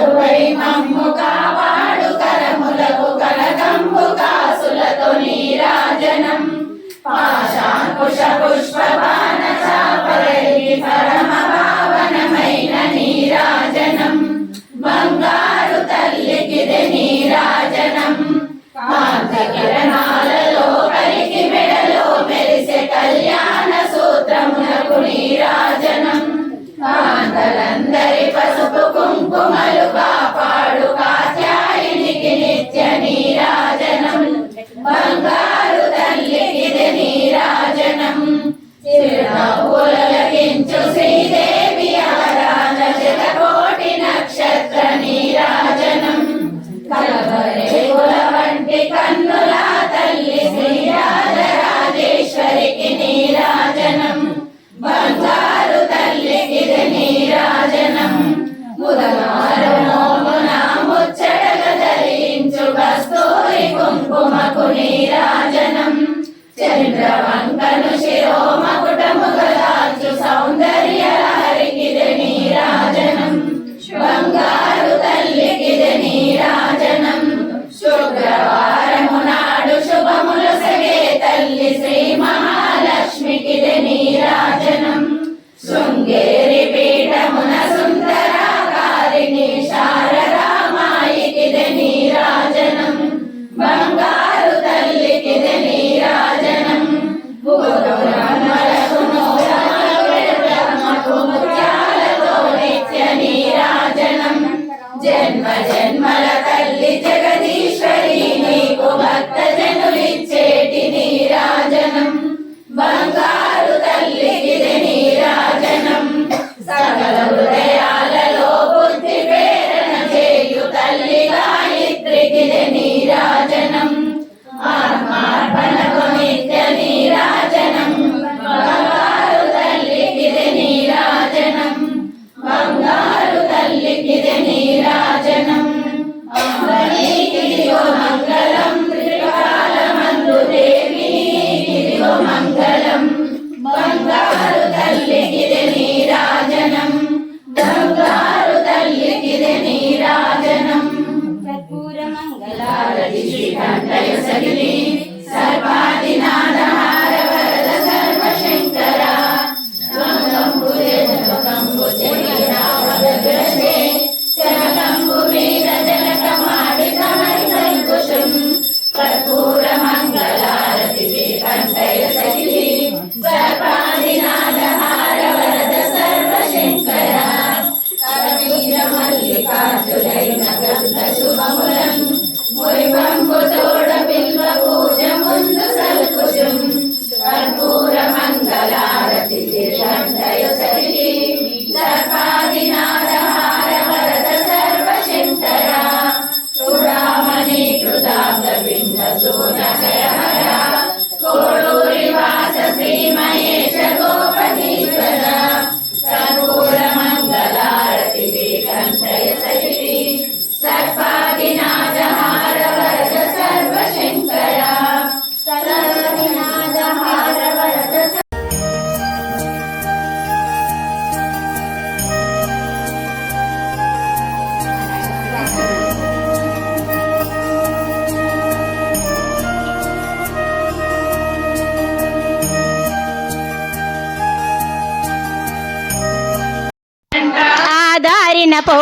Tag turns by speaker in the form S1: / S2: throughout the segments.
S1: కరువై మమ్ము కాపాడు కరములకు కనకంబు కాసులతో నీరాజనం. పాశాంకుశ పుష్పపాన చాపరై పరమ పావనమైన నీరాజనం. బంగారు తల్లికిది నీరాజనం. కాంత కిరణాలలో కలికి మెడలో మెరిసే కళ్యాణ సూత్రమునకు నీరాజనం. కాంతలంద కుంకుమలు కాపాడు కాచాయినికి నిత్య నీరాజనం Vrindavan. జన్మల తల్లి జగదీశ్వరి నీకు భక్త
S2: జనులిచ్చే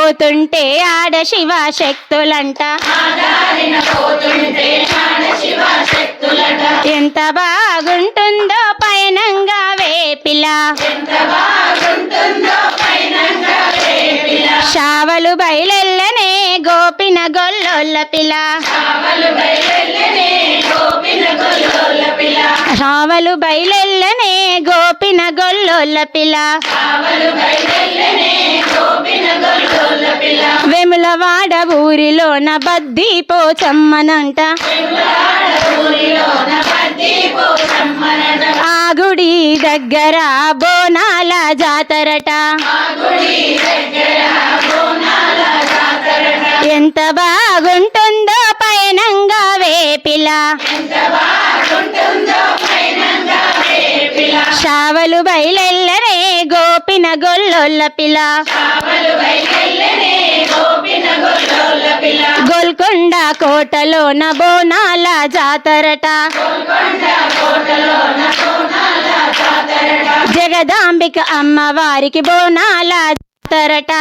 S2: పోతుంటే ఆడ శివ శక్తులంట. ఎంత బాగుంటుందో పయనంగా వేపిలా.
S1: పైనంగా
S2: షావలు బయలెల్లనే గోపిన గొల్లొల్ల పిల.
S1: బయలెల్లనే గోపిన గొల్లోల పిల్ల
S2: షావలు బయలెల్లనే గోపిన గొల్లొల్ల
S1: పిల్ల.
S2: వెములవాడ ఊరిలోన బద్దీ పోచమ్మనంట ఆ గుడి దగ్గర బోనాల జాతరట. ఎంత బాగుంటుందో పయనంగా వేపిల
S1: ఎంత బాగుంటుందో పైనంగా రేపిల
S2: షావలు బయలెల్లనే గోపిన గొల్లొల్ల
S1: పిల్ల
S2: గోల్కొండ కోటలోన బోనాల జాతరట. జగదాంబిక అమ్మవారికి బోనాల జాతరట.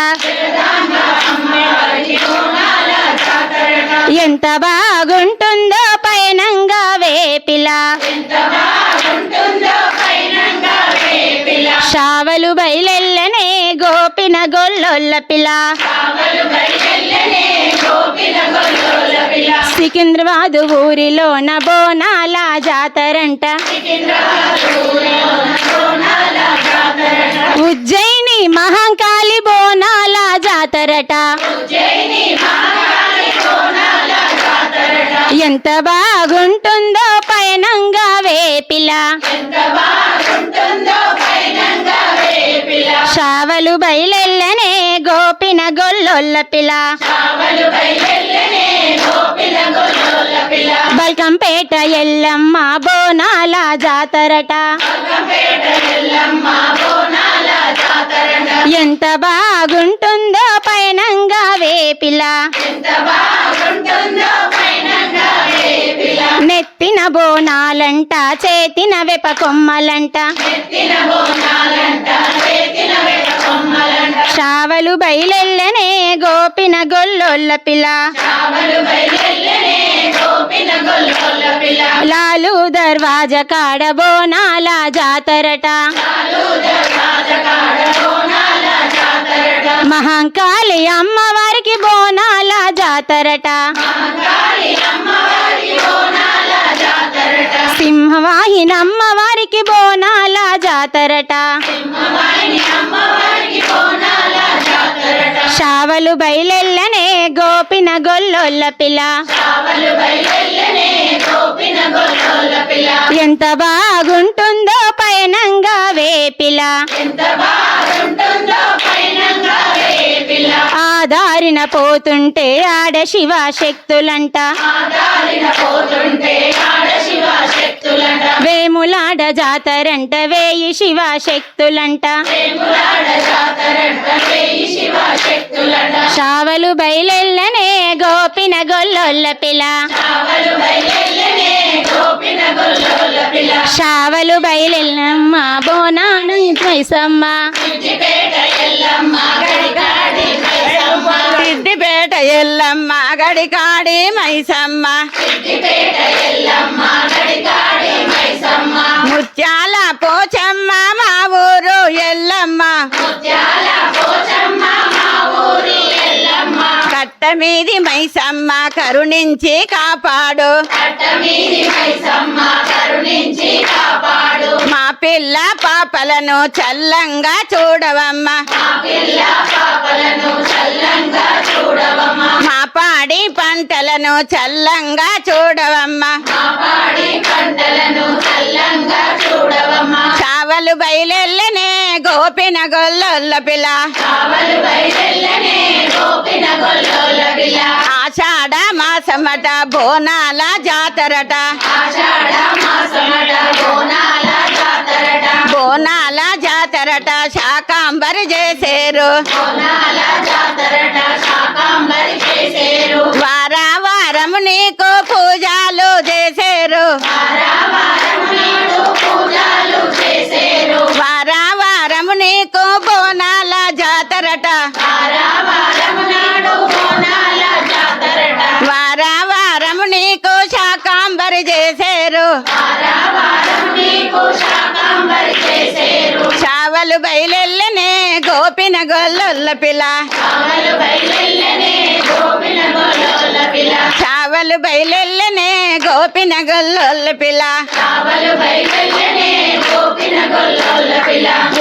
S2: ఎంత బాగుంటుందో పయనంగా వేపిల గోపిన గొల్లొల్ల
S1: పిల్ల
S2: సికింద్రాబాద్ ఊరిలోన బోనాల జాతరంట. ఉజ్జయిని మహంకాళి బోనాల జాతరట.
S1: మహాకాళి బోనాల జాతరట
S2: ఎంత బాగుంటుందో పయనంగా వేపిలా.
S1: ఎంత బాగుంటుందో పయనంగా
S2: షావలు బయలెల్లనే గోపిన గొల్లొల్ల పిల
S1: పిల్ల.
S2: బల్కంపేట ఎల్లమ్మ బోనాల జాతరట. ఎంత బాగుంటుందో పయనంగా వేపిల నెత్తిన బోన బోనాలంట చేతిన వెప కొమ్మలంట.
S1: ఎత్తిన
S2: బయలెల్లనే గోపిన గొల్లొల్ల పిల
S1: పిల్ల.
S2: లాలు దర్వాజ కాడ బోనాల జాతరట. మహంకాళి అమ్మవారికి బోనాల జాతరట.
S1: మహంకాళి అమ్మవారి బోనాల
S2: సింహవాహిని అమ్మవారికి బోనాల జాతరట. షావలు బయలెల్లనే గోపిన గొల్లొల్ల
S1: పిల్ల.
S2: ఎంత బాగుంటుందో ఆదారిన పోతుంటే ఆడ శివ శక్తులంట. వేములాడ జాతరంట వేయి శివ శక్తులంట.
S1: శావలు
S2: షావలు బయలెల్లనే గోపిన గొల్లొల్ల పిల
S1: పిల్ల.
S2: షావలు బయలెల్లమ్మ బోనాను మైసమ్మ.
S1: సిద్దిపేట ఎల్లమ్మ
S2: గడికాడి మైసమ్మ. ముత్యాల పోచమ్మ.
S3: కట్టమీది మైసమ్మ కరుణించి కాపాడు.
S1: కట్టమీది మైసమ్మ కరుణించి కాపాడు.
S3: మా పిల్ల పాపలను చల్లంగా చూడవమ్మ.
S1: మా పిల్ల పాపలను చల్లంగా చూడవమ్మ.
S3: మా పాడి పంటలను చల్లంగా చూడవమ్మ. చావలు బయలెల్లనే గోపిన గొల్లొల్ల పిల్ల.
S1: కావలు
S3: ఆషాఢ మాసమట బోనాల జాతరట.
S1: ఆషాఢ మాసమట బోనాల జాతరట.
S3: బోనాల జాతరట శాకాంబరి చేసేరు.
S1: బోనాల జాతరట శాకాంబరి చేసేరు.
S3: వారా వారము నీకు పూజలు చేసేరు. చావలు బయలెల్లనే గోపి గొల్లొల్ల పిల్ల
S1: గోపిన పిల్ల.
S3: చావలు బయలెల్లనే గోపిన గొల్లొల్ల పిల్ల.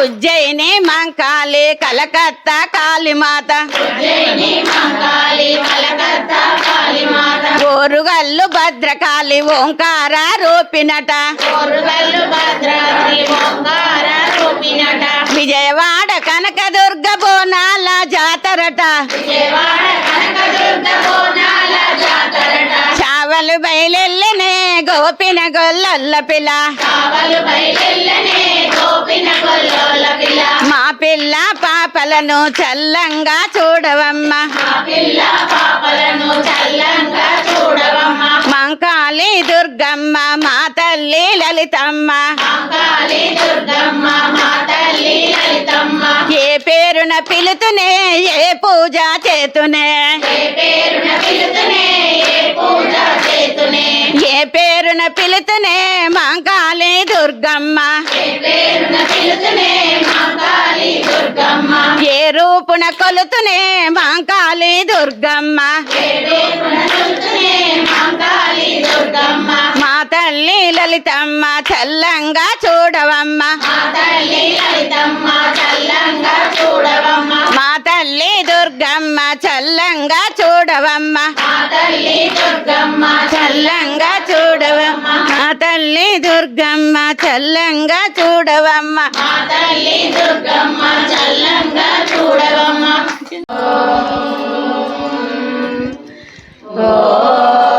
S3: ఉజ్జయిని మంకాళి కలకత్తా కాళీమాత ఓరుగల్లు భద్రకాళి ఓంకార రూపినట. విజయవాడ కనకదుర్గ
S1: బో బోనాల జాతరట.
S3: చావలు బయలెల్లనే గోపిన గొల్లొల్ల పిల్ల. మా పిల్ల పాపలను చల్లంగా చూడవమ్మ.
S1: మా పిల్ల పాపలను చల్లంగా చూడవమ్మ.
S3: మంకాళి దుర్గమ్మ మా తల్లి లలితమ్మ.
S1: కాళీ దుర్గమ్మ మా తల్లి లలితమ్మ.
S3: ఏ పేరున పిలుతునే ఏ పూజ చేతునే.
S1: ఏ పేరున పిలుతునే
S3: మంకాళి దుర్గమ్మ.
S1: ఏ పేరున పిలుతునే మా కాళీ దుర్గమ్మ.
S3: ఏ కొలుతునే మాంకాళి దుర్గమ్మ.
S1: మా కాళీ దుర్గమ్మ
S3: మా తల్లి లలితమ్మ చల్లంగా చూడవమ్మ.
S1: మా తల్లి దుర్గమ్మ చల్లంగా చూడవమ్మ.
S3: చల్లంగా చూడవమ్మ.
S1: మా తల్లి దుర్గమ్మ
S3: చల్లంగా చూడవమ్మ. తల్లి దుర్గమ్మ చల్లంగా forevermore. Oh, oh.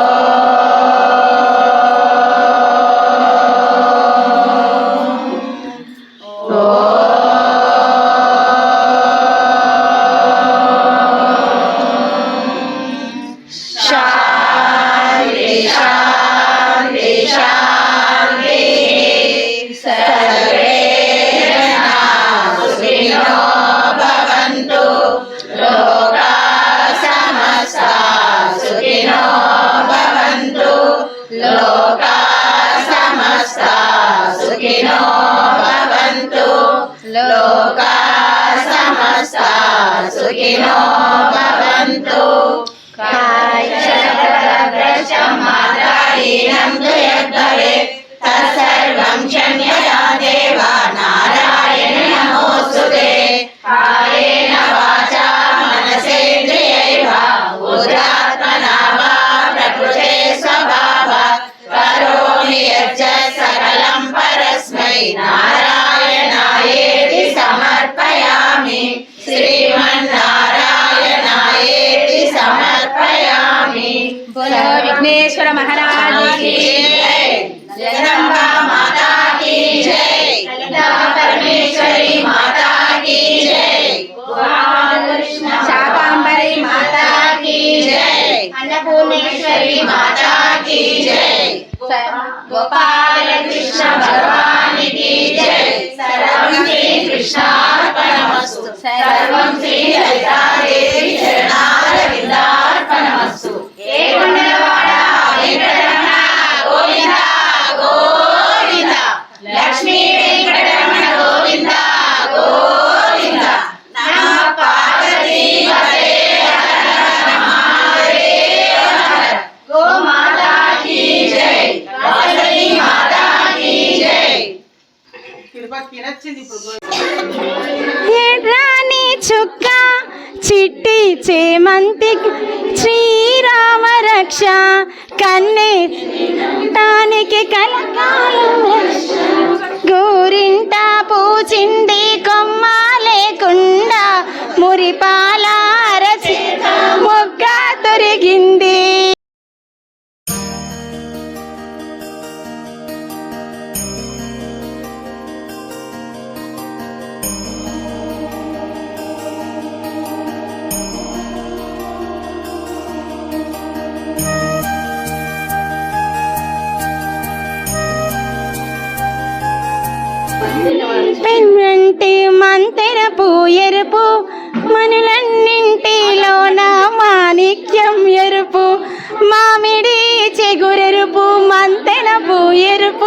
S3: చూడవమ్మ
S1: మా తల్లి దుర్గమ్మ చల్లంగా చూడవమ్మ తత్సర్వం క్షమ్యయా దేవా నారాయణ నమోస్తుతే కాయేన వాచా మనసేంద్రియైవా ఉదాత్మనా వా ప్రకృతే స్వభావాత్ కరోమి యచ్చ సకలం పరస్మై. నారాయణాయేతి
S3: విఘ్నేశ్వర మహారాజ్
S1: జగదంబా మాతా కీ జై లలితా పరమేశ్వరి మాతా కీ జై
S3: శాకాంబరి
S1: మాతా కీ జై అన్నపూర్ణేశ్వరి మాతా కీ జై గోపాల కృష్ణ భగవానికి జై సర్వం శ్రీ కృష్ణార్పణమస్తు సర్వం శ్రీ లలితాదేవి
S2: చేమంతి శ్రీరామ రక్ష కన్నే తానికి కలకాలం గోరింట పూచింది కొమ్మ లేకుండా మురిపా ఎరుపు మనులన్నింటిలోన మాణిక్యం ఎరుపు. మామిడి చెగురెరుపు మంతెనపు ఎరుపు.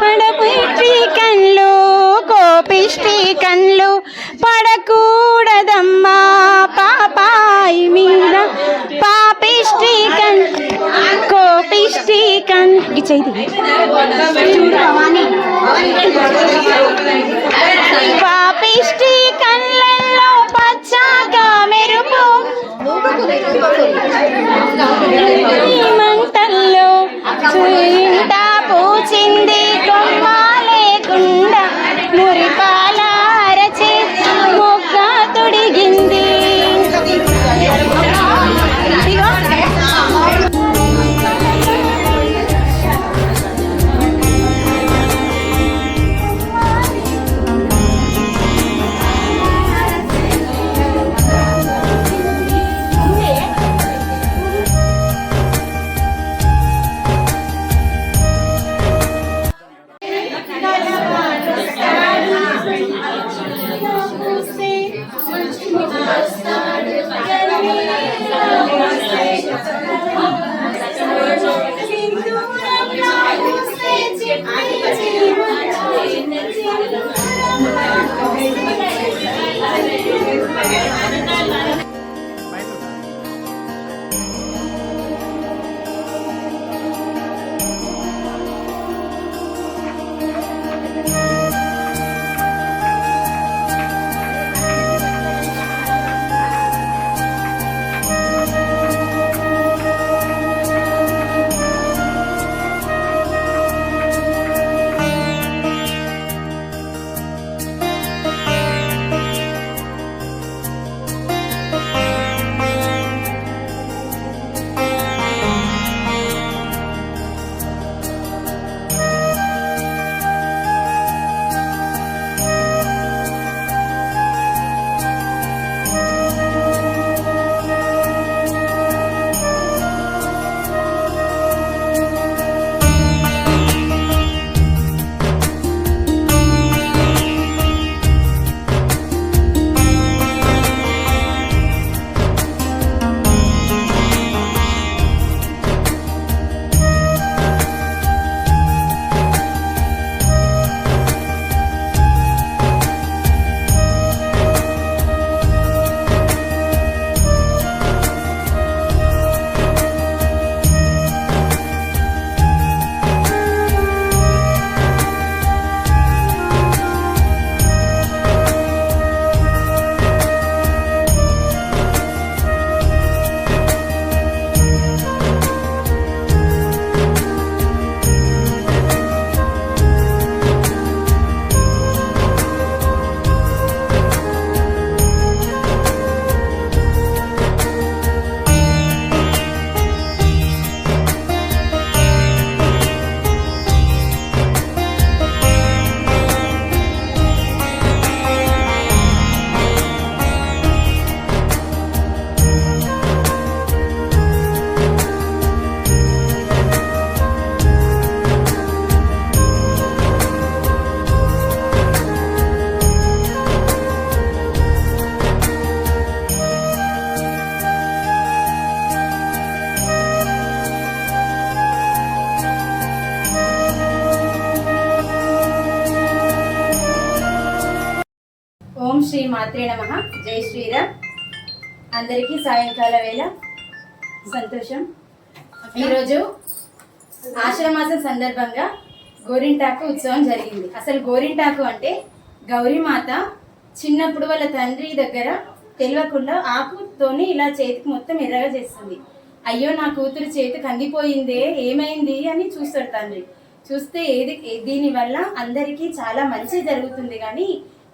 S2: పడపిష్టి కళ్ళు కోపిష్టి కళ్ళు పడకూడదమ్మా పాపాయి మీద. పాపిష్టి కన్ కోపిష్టి కన్ ఈ పాపిష్టి కళ్ళల్లో పచ్చాక మెరుపు. చింత పూచింది కొమ్మ లేకుండా మురిపా శ్రీ మాత్రే నమ. జై శ్రీరామ్. అందరికీ సాయంకాల వేళ సంతోషం. ఈరోజు ఆషాఢమాసం సందర్భంగా గోరింటాకు ఉత్సవం జరిగింది. అసలు గోరింటాకు అంటే గౌరీమాత చిన్నప్పుడు వాళ్ళ తండ్రి దగ్గర తెలియకుండా ఆకుతోని ఇలా చేతికి మొత్తం ఎర్రగా చేస్తుంది. అయ్యో నా కూతురు చేతి కందిపోయిందే ఏమైంది అని చూస్తాడు తండ్రి. చూస్తే ఏది దీనివల్ల అందరికీ చాలా మంచి జరుగుతుంది కానీ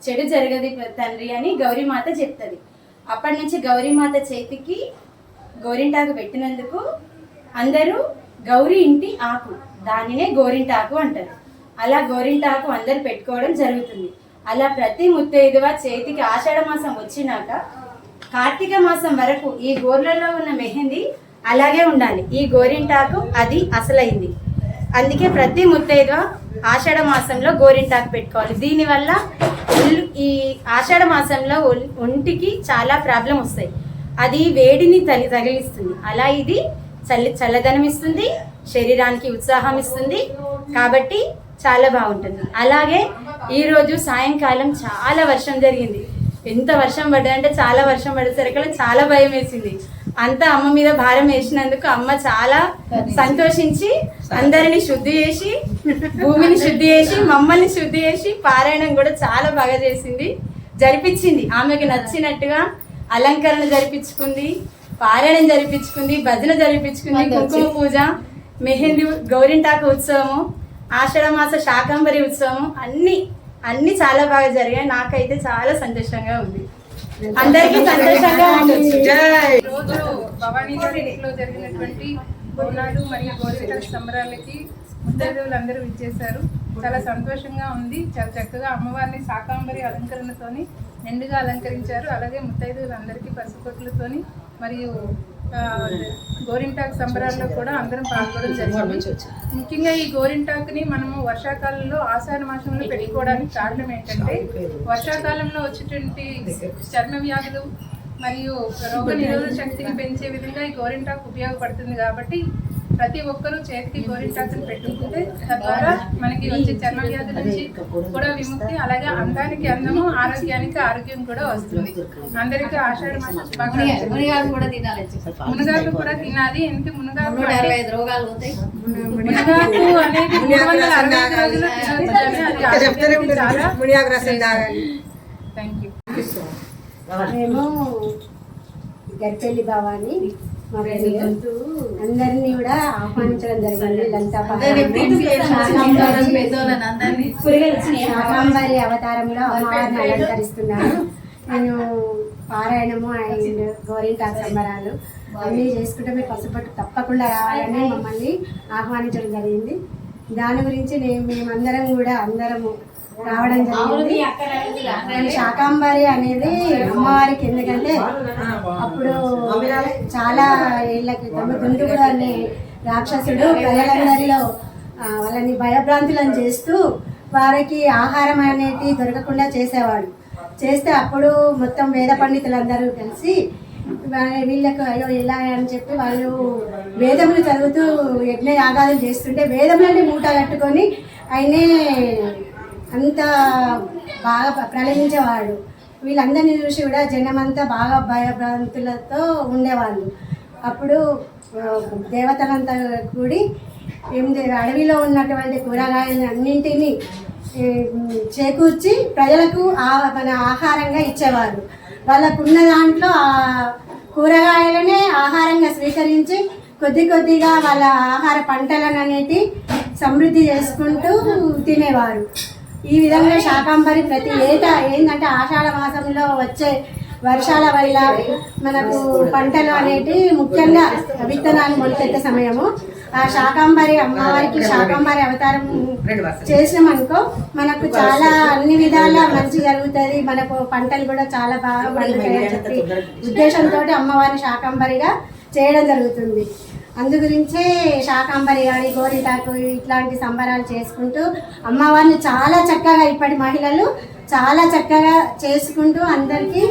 S2: చెడు జరగదు తండ్రి అని గౌరీమాత చెప్తుంది. అప్పటి నుంచి గౌరీమాత చేతికి గోరింటాకు పెట్టినందుకు అందరూ గౌరీ ఇంటి ఆకు దానినే గోరింటాకు అంటారు. అలా గోరింటాకు అందరు పెట్టుకోవడం జరుగుతుంది. అలా ప్రతి ముత్తైదువ చేతికి ఆషాఢ మాసం వచ్చినాక కార్తీక మాసం వరకు ఈ గోర్లలో ఉన్న మెహందీ అలాగే ఉండాలి. ఈ గోరింటాకు అది అసలైంది. అందుకే ప్రతి ముత్తైదువ ఆషాఢ మాసంలో గోరింటాకు పెట్టుకోవాలి. దీనివల్ల ఒళ్ళు ఈ ఆషాఢ మాసంలో ఒంటికి చాలా ప్రాబ్లం వస్తాయి. అది వేడిని తలి తగిలిస్తుంది. అలా ఇది చల్లి చల్లదనం ఇస్తుంది శరీరానికి ఉత్సాహం ఇస్తుంది కాబట్టి చాలా బాగుంటుంది. అలాగే ఈరోజు సాయంకాలం చాలా వర్షం జరిగింది. ఎంత వర్షం పడ్డదంటే చాలా వర్షం పడేసరికి చాలా భయం వేసింది. అంతా అమ్మ మీద భారం వేసినందుకు అమ్మ చాలా సంతోషించి అందరిని శుద్ధి చేసి భూమిని శుద్ధి చేసి మమ్మల్ని శుద్ధి చేసి పారాయణం కూడా చాలా బాగా చేసింది. జరిపించింది. ఆమెకు నచ్చినట్టుగా అలంకరణ జరిపించుకుంది పారాయణం జరిపించుకుంది భజన జరిపించుకుంది కుంకుమ పూజ మెహందీ గౌరింటాకు ఉత్సవము ఆషాఢ మాస శాకంబరి ఉత్సవం అన్ని అన్ని చాలా బాగా జరిగాయి. నాకైతే చాలా సంతోషంగా ఉంది. అందరికీ సంతోషంగా ఉండొచ్చు
S4: రోజు భవానీనగర్ ఇంట్లో జరిగినటువంటి బోనాలు మరియు గోరికల సంబరాలకి ముత్తైదువులందరూ విచ్చేశారు. చాలా సంతోషంగా ఉంది. చాలా చక్కగా అమ్మవారిని శాకాంబరి అలంకరణతోని నిండుగా అలంకరించారు. అలాగే ముత్తైదువులందరికీ పసుపొట్లతోని మరియు గోరింటాకు సంబరాల్లో కూడా అందరం పాల్గొనడం జరిగింది. ముఖ్యంగా ఈ గోరింటాకుని మనము వర్షాకాలంలో ఆషాఢ మాసంలో పెట్టుకోవడానికి కారణం ఏంటంటే వర్షాకాలంలో వచ్చేటువంటి చర్మ వ్యాధులు మరియు రోగ నిరోధక శక్తిని పెంచే విధంగా ఈ గోరింటాకు ఉపయోగపడుతుంది కాబట్టి ప్రతి ఒక్కరూ చేతికి గోరింటాకుని పెట్టుకుంటే తద్వారా మనకి వచ్చే చర్మ వ్యాధుల నుంచి కూడా విముక్తి అలాగే అందానికి అందము ఆరోగ్యానికి ఆరోగ్యం కూడా వస్తుంది. అందరికీ ఆషాఢ మాసం శుభాకాంక్షలు.
S5: మునిగాకు కూడా తినాలి.
S4: మునగాకు కూడా తినాలి. ఎందుకు
S5: పోతాయి.
S4: మునగాకు అనేది మూడు వందల అరవై ఐదు రోజులు తినొచ్చని అది ఆరోగ్యానికి చాలా థ్యాంక్ యూ
S6: మేము గరిపెల్లి భవాని మా అందరినీ కూడా ఆహ్వానించడం జరిగింది శాకాంబరి అవతారంలో అమ్మవారిని అలంకరిస్తున్నాను నేను పారాయణము అండ్ గోరింటాకు సంబరాలు అన్నీ చేసుకుంటే మీరు పసుపట్టు తప్పకుండా రావాలని మమ్మల్ని ఆహ్వానించడం జరిగింది. దాని గురించి నేను మేమందరం కూడా అందరము రావడం జరిగింది. శాకాంబరి అనేది అమ్మవారికి ఎందుకంటే అప్పుడు చాలా ఏళ్ళ క్రితం దుండుగుడు అనే రాక్షసుడు ప్రజలందరిలో వాళ్ళని భయభ్రాంతులను చేస్తూ వారికి ఆహారం అనేది దొరకకుండా చేసేవాడు. చేస్తే అప్పుడు మొత్తం వేద పండితులందరూ కలిసి వీళ్ళకు అయ్యో ఎలా అని చెప్పి వాళ్ళు వేదములు చదువుతూ యజ్ఞ యాగాలు చేస్తుంటే వేదములని మూట కట్టుకొని ఆయనే అంత బాగా ప్రళయించేవాడు వీళ్ళందరినీ చూసి కూడా జనమంతా బాగా భయభ్రాంతులతో ఉండేవాళ్ళు. అప్పుడు దేవతలంతా కూడి ఏం అడవిలో ఉన్నటువంటి కూరగాయలను అన్నింటినీ చేకూర్చి ప్రజలకు ఆ మన ఆహారంగా ఇచ్చేవారు. వాళ్ళకున్న దాంట్లో ఆ కూరగాయలనే ఆహారంగా స్వీకరించి కొద్ది కొద్దిగా వాళ్ళ ఆహార పంటలను అనేటి సమృద్ధి చేసుకుంటూ తినేవారు. ఈ విధంగా శాకాంబరి ప్రతి ఏటా ఏంటంటే ఆషాఢ మాసంలో వచ్చే వర్షాల వల్ల మనకు పంటలు అనేటి ముఖ్యంగా విత్తనాలు మొలకెత్తే సమయము. ఆ శాకాంబరి అమ్మవారికి శాకాంబరి అవతారం చేసినామనుకో మనకు చాలా అన్ని విధాల మంచి జరుగుతుంది. మనకు పంటలు కూడా చాలా బాగా పండుతాయి అని చెప్పి ఉద్దేశంతో అమ్మవారిని శాకాంబరిగా చేయడం జరుగుతుంది. అందు గురించే శాకాంబరి కానీ గోరింటాకు ఇట్లాంటి సంబరాలు చేసుకుంటూ అమ్మవారిని చాలా చక్కగా ఇప్పటి మహిళలు చాలా చక్కగా చేసుకుంటూ అందరికీ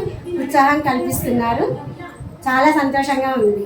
S6: ఉత్సాహం కల్పిస్తున్నారు. చాలా సంతోషంగా ఉంది.